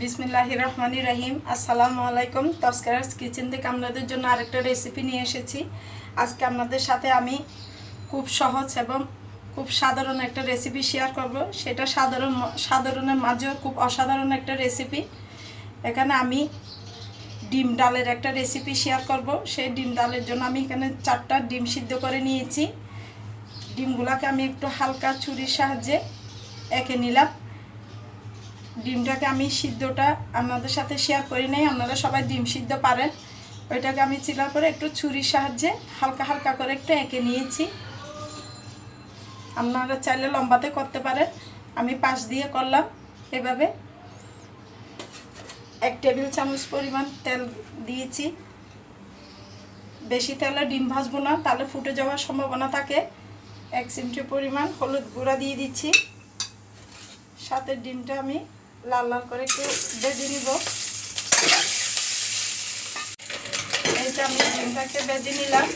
বিসমিল্লাহ রহমানি রহিম। আসসালামু আলাইকুম। তস্কারাস কিচেন থেকে আপনাদের জন্য আরেকটা রেসিপি নিয়ে এসেছি। আজকে আপনাদের সাথে আমি খুব সহজ এবং খুব সাধারণ একটা রেসিপি শেয়ার করব। সেটা সাধারণ সাধারণের মাঝেও খুব অসাধারণ একটা রেসিপি এখানে আমি ডিম ডালের একটা রেসিপি শেয়ার করব। সেই ডিম ডালের জন্য আমি এখানে চারটা ডিম সিদ্ধ করে নিয়েছি। ডিমগুলোকে আমি একটু হালকা ছুরির সাহায্যে এঁকে নিলাম। ডিমটাকে আমি সিদ্ধটা আপনাদের সাথে শেয়ার করি নাই, আপনারা সবাই ডিম সিদ্ধ পারেন। ওইটাকে আমি চিলার করে একটু ছুরির সাহায্যে হালকা হালকা করে একটু এঁকে নিয়েছি। আপনারা চাইলে লম্বাতে করতে পারেন। আমি পাশ দিয়ে করলাম এভাবে। এক টেবিল চামচ পরিমাণ তেল দিয়েছি। বেশি তেলে ডিম ভাজবো না, তাহলে ফুটে যাওয়ার সম্ভাবনা থাকে। এক চিমটি পরিমাণ হলুদ গুঁড়া দিয়ে দিচ্ছি। সাথে ডিমটা আমি লাল লাল করে একটু ভেজে নিব। এইটা আমি ডিমটাকে ভেজে নিলাম।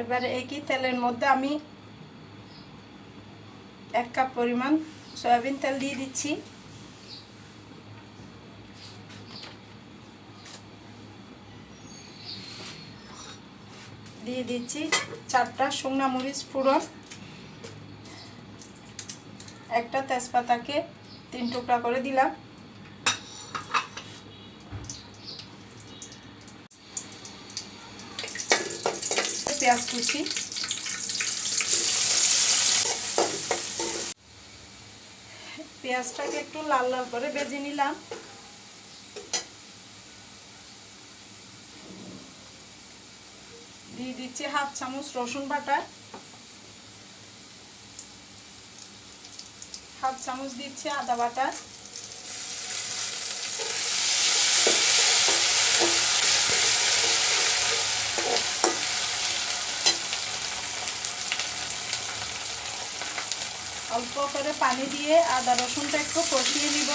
এবারে একই তেলের মধ্যে আমি এক কাপ পরিমাণ সয়াবিন তেল দিয়ে দিচ্ছি। দিয়ে দিচ্ছি চারটা শুকনা মরিচ ফুরন একটা তেজপাতাকে তিন টুকরা করে দিলাম। পেঁয়াজ কুচি। পেঁয়াজটাকে একটু লাল লাল করে বেজে নিলাম। দিচ্ছি হাফ চামচ রসুন বাটা। হাফ চামচ দিচ্ছি আদা বাটা। অল্প করে পানি দিয়ে আদা রসুনটা একটু কষিয়ে নিব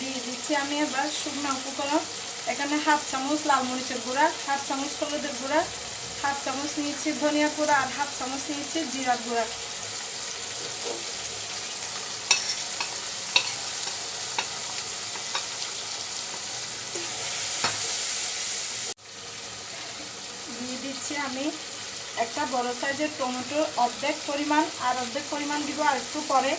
দিয়ে দিচ্ছি আমি এবার শুকনো উপকরণ। এখানে হাফ চামচ লাল মরিচের গুঁড়া, হাফ চামচ হলুদের গুঁড়া, হাফ চামচ নিয়েছি ধনিয়া গুঁড়া আর হাফ চামচ নিয়েছি জিরার গুঁড়া। দিয়ে দিচ্ছি আমি একটা বড় সাইজের টমেটো অর্ধেক পরিমাণ, আর অর্ধেক পরিমাণ দিব আর একটু পরে।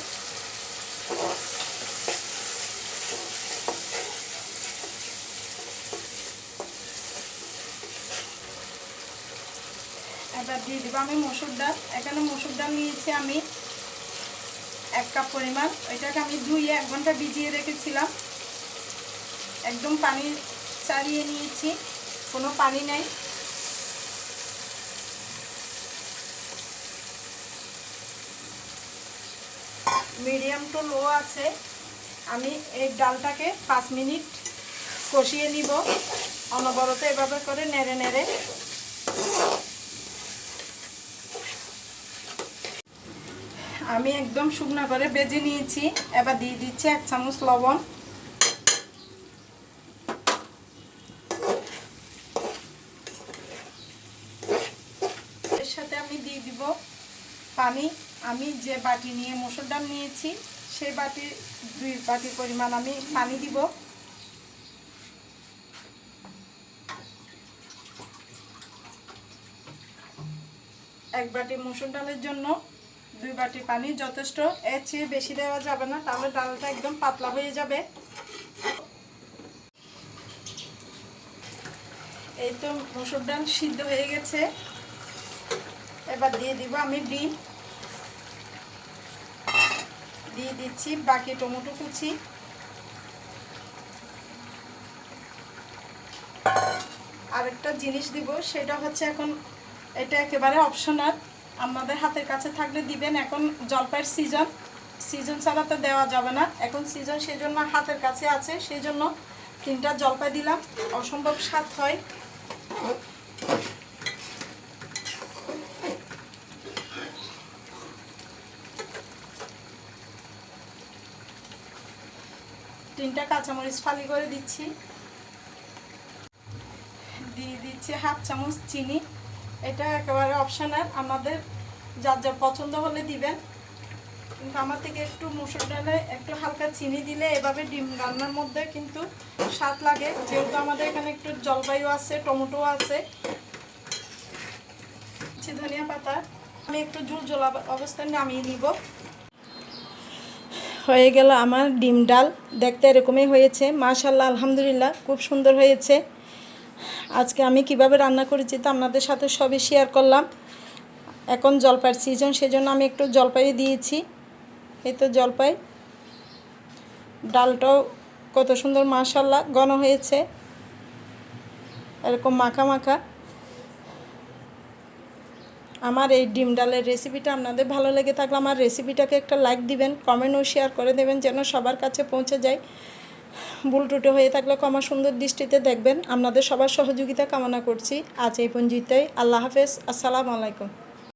এবার দিয়ে দিব আমি মসুর ডাল। এখানে মসুর ডাল নিয়েছি আমি এক কাপ পরিমাণ। ওইটাকে আমি ধুয়ে এক ঘণ্টা ভিজিয়ে রেখেছিলাম। একদম পানি চালিয়ে নিয়েছি। কোনো পানি নেই। মিডিয়াম টু লো আছে। আমি এই ডালটাকে পাঁচ মিনিট কষিয়ে নিব। অনবরত এভাবে করে নেড়ে নেড়ে। আমি একদম শুকনো করে বেজে নিয়েছি। এবার দিয়ে দিচ্ছি এক চামচ লবণ। এর সাথে আমি দিয়ে দিব পানি। আমি যে বাটি নিয়ে মসুর ডাল নিয়েছি, সেই বাটি, দুই বাটি পরিমাণ আমি পানি দিব। এক বাটি মসুর ডালের জন্য দুই বাটি পানি যথেষ্ট। এর চেয়ে বেশি দেওয়া যাবে না, তাহলে ডালটা একদম পাতলা হয়ে যাবে। এই তো মসুর ডাল সিদ্ধ হয়ে গেছে। এবার দিয়ে দিব আমি ডিম। দিয়ে দিচ্ছি বাকি টমেটো কুচি। আরেকটা জিনিস দিব, সেটা হচ্ছে এখন এটা একেবারে অপশনাল আমাদের হাতের কাছে থাকলে দিবেন। এখন জলপাইয়ের সিজন সিজন ছাড়া তো দেওয়া যাবে না। এখন সিজন সেই জন্য হাতের কাছে আছে। সেই জন্য তিনটা জলপাই দিলাম। অসম্ভব স্বাদ হয়। তিনটা কাঁচামরিচ ফালি করে দিচ্ছি। দিয়ে দিচ্ছি হাফ চামচ চিনি। এটা একেবারে অপশনাল আমাদের যার যার পছন্দ হলে দিবেন। কিন্তু আমার থেকে একটু মুসুর ডালে একটু হালকা চিনি দিলে এভাবে ডিম রান্নার মধ্যে কিন্তু স্বাদ লাগে। যেহেতু আমাদের এখানে একটু জলবায়ু আছে টমেটো আছে ধনিয়া পাতা। আমি একটু ঝুল ঝোলা অবস্থায় নামিয়ে নিব। হয়ে গেল আমার ডিম ডাল। দেখতে এরকমই হয়েছে। মাশাল্লাহ আলহামদুলিল্লাহ, খুব সুন্দর হয়েছে। আজকে আমি কীভাবে রান্না করেছি তা আপনাদের সাথে সবই শেয়ার করলাম। এখন জলপাইয়ের সিজন সেজন্য আমি একটু জলপাই দিয়েছি। এই তো জলপাই। ডালটাও কত সুন্দর মাশাল্লাহ ঘন হয়েছে। এরকম মাখা মাখা। আমার এই ডিম ডালের রেসিপিটা আপনাদের ভালো লেগে থাকলে আমার রেসিপিটাকে একটা লাইক দিবেন কমেন্ট ও শেয়ার করে দেবেন, যেন সবার কাছে পৌঁছে যায়। ভুল টুটো হয়ে থাকলে ক্ষমা সুন্দর দৃষ্টিতে দেখবেন। আপনাদের সবার সহযোগিতা কামনা করছি। আজ এই পঞ্জিতাই আল্লাহ হাফেজ। আসসালামু আলাইকুম।